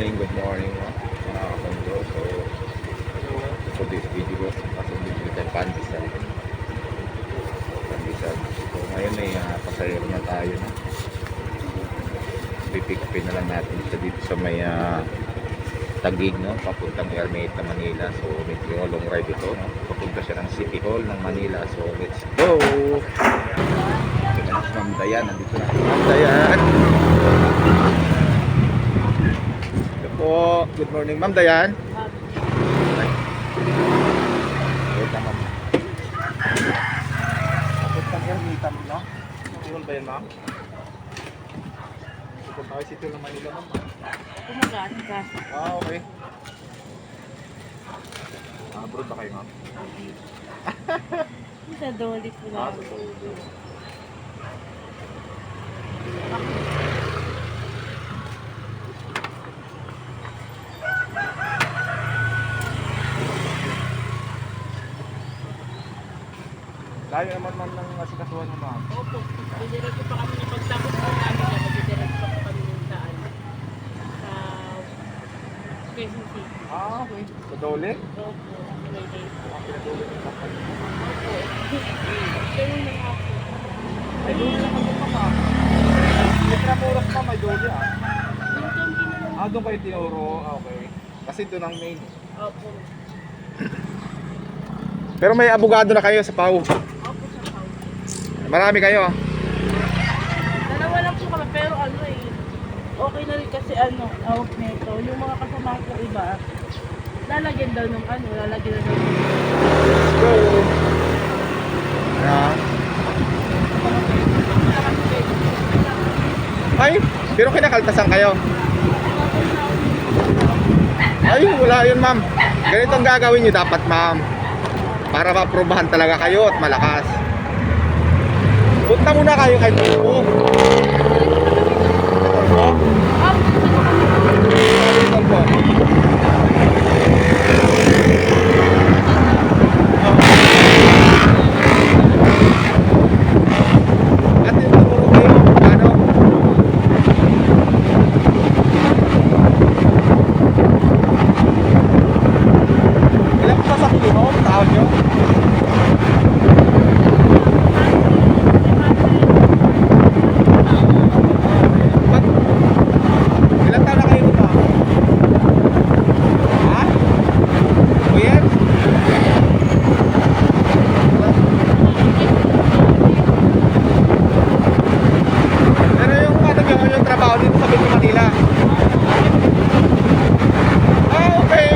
morning, good morning mga kamundo. So, for this video, kasi video tayo pandesal. Pandesal. So, ngayon ay uh, pasayro na tayo. No? Pipikpin na lang natin siya dito sa may ah, Tagig, no? papuntang Ermita, Manila. So, medyo long ride ito. No? Papunta siya ng City Hall ng Manila. So, let's go! Na Ma'am Dayan. Nandito na. Ma'am Dayan! Ito po. Good morning, Ma'am Dayan. Wait lang, Ma'am. Papuntang Ermita, no? City Hall ba yan, Ma'am? Pupunta kayo City Hall ng Manila, Ma'am. Kumagasgas. Ah, okay. Ah, abroad ba kayo, ma'am? Sa dolit ko Ah, lang. sa Saudi. Layo naman ma'am ng asikasuhan mo, ma'am. Opo. Didiretso pa kami ng pagtapos po namin yan. Didiretso pa kami ng saan. Sa Quezon City. Ah, okay. Sa Dole? Opo. Day. Ah, ng kapal. Opo. Ganun na nga po. Ay, Dole lang ako pa, ma'am. Intramuros pa, may Dole ah. Na. Ah, doon kayo tinuro. Ah, okay. Kasi doon ang main. Opo. Pero may abogado na kayo sa PAW. Marami kayo. Dalawa lang po kami. Pero ano eh. Okay na rin kasi ano. Out nito. Yung mga kasama ko iba. Lalagyan daw ng ano. Lalagyan daw ng Let's go. Ah. Ay, pero kinakaltasan kayo. Ay, wala yun ma'am. Ganito ang gagawin nyo dapat ma'am. Para maprobahan talaga kayo at malakas. Punta muna kayo kay Tupo. Tupo? Tupo. At yung tumuro kayo, ano? Ilan po sa kilo, tao nyo? Ba't? Ilan taon na kayo dito? Ha? Two years? Pero yung ano nyo, yung trabaho dito sa Metro Manila? Ah, okay.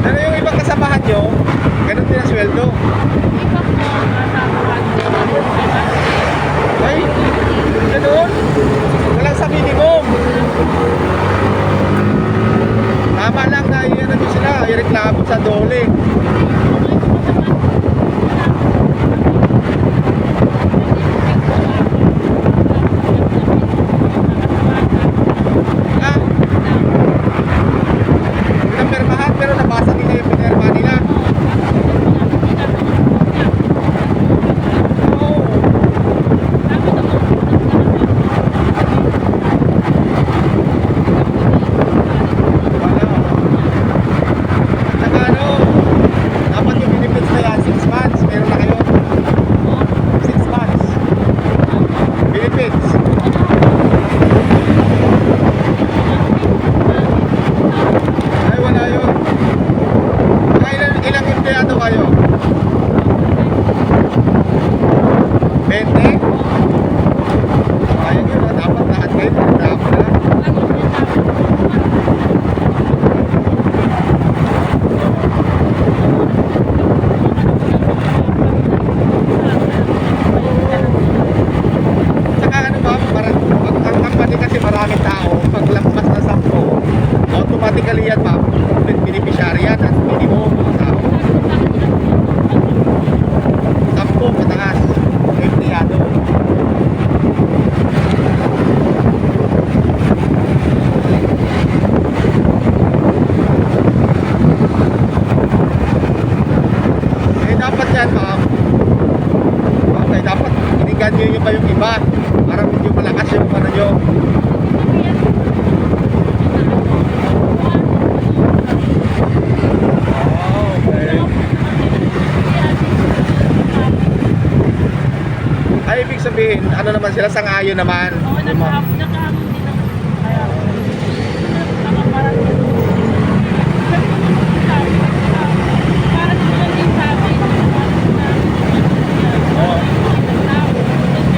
Pero yung ibang kasamahan nyo, ganun din ang sweldo. Iba po, nasa Ay, ganun. Walang sa minimum. Tama lang na yun ano ireklamo sa dole. Ah, pinapirmahan pero nabasa nila yung pinirma nila. Oo. Wala. Saka ano, ano. Oh, okay. Ay, ibig sabihin, ano naman sila, sang-ayon naman. Oo, Yung mga- nakahapon nakahapon din naman. Kaya, nakaparang Parang naman din sa akin, Oo.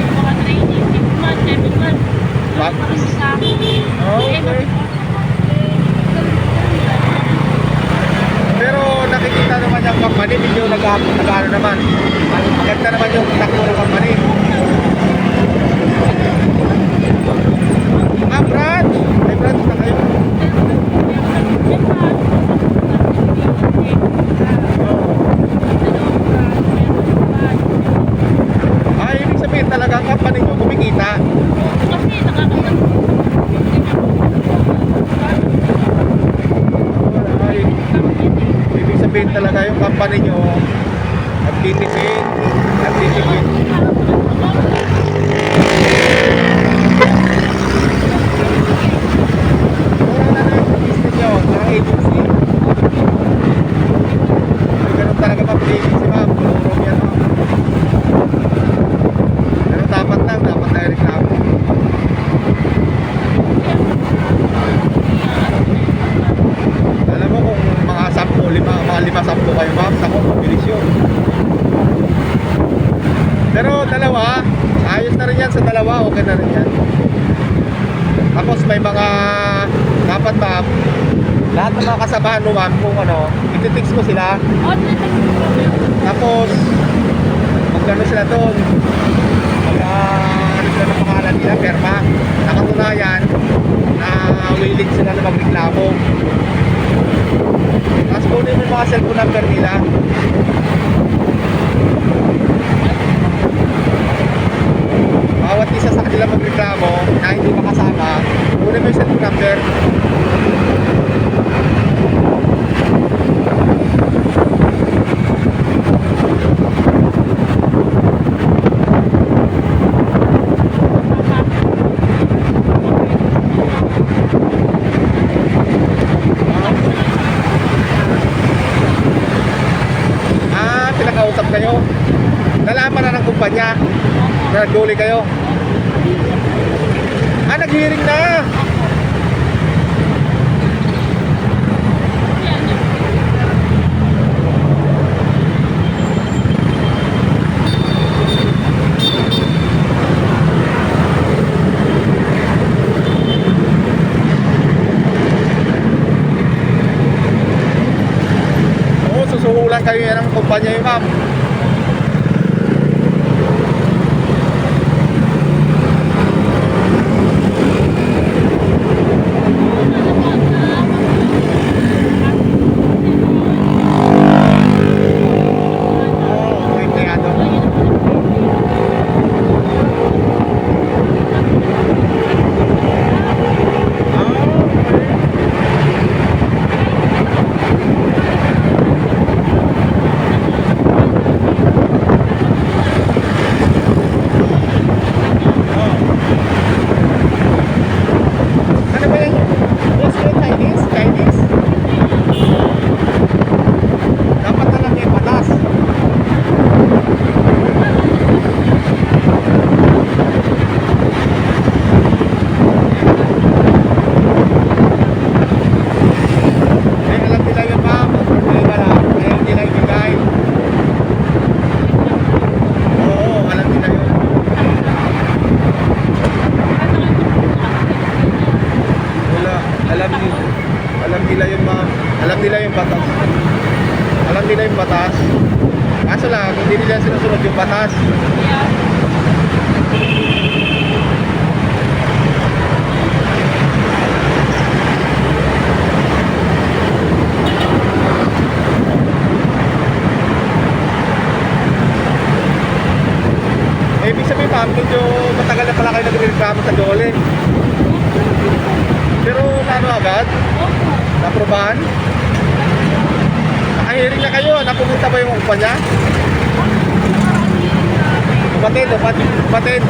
mga training, six months, seven months. Ba- Parang sa akin. Okay. Pero nakikita naman yung company, medyo nag nag-ano naman. Maganda naman yung takbo ng company. Ah, branch! May branch na kayo. Ah, ibig sabihin talaga ang company nyo kumikita. Ay, ibig talaga yung company nyo nagtitipid, nagtitipid. Mura na na yung business nyo sa agency. Ay, ganun talaga ma'am, agency ma'am. Tulong yan ma'am. Pero dapat lang, dapat tayo reklamo. Alam mo kung mga sampo, lima, mga lima sampo kayo ma'am, ako, mabilis yun. Pero dalawa, yan sa dalawa, okay na rin yan. Tapos may mga, dapat ma'am, lahat ng mga kasamahan mo ma'am, kung ano, ititix mo sila, tapos, magkano sila doon, mag, ah, ano sila ng pangalan nila, perma, nakatunayan, na willing sila na magreklamo. Tapos kunin mo yung mga cellphone number nila. Kanila magreklamo na hindi makasama, kunin mo yung cellphone number. Pinakausap kayo. Nalaman na ng kumpanya na nagduli kayo. Ah, nag-hearing na. Susuhulan kayo yan ng kumpanya yung ma'am. Oo, oh, empleyado. Ano ba yan? Yes, yun, Chinese? Chinese? Dapat na lang yung patas. Ay, alam nila yun ma'am. Ang problema lang, ayaw nila ibigay. Oo, alam nila yun. Wala. Alam nila. Alam nila yung mga, alam nila yung batas. Alam nila yung batas. Kaso lang, hindi nila sinusunod yung batas. Eh, ibig sabihin ma'am, medyo matagal na pala kayo nagre-reklamo sa Dole. Pero ano agad? Naprobahan? Nakahiring na kayo, napumunta ba yung kumpanya? Batid, batid, batid.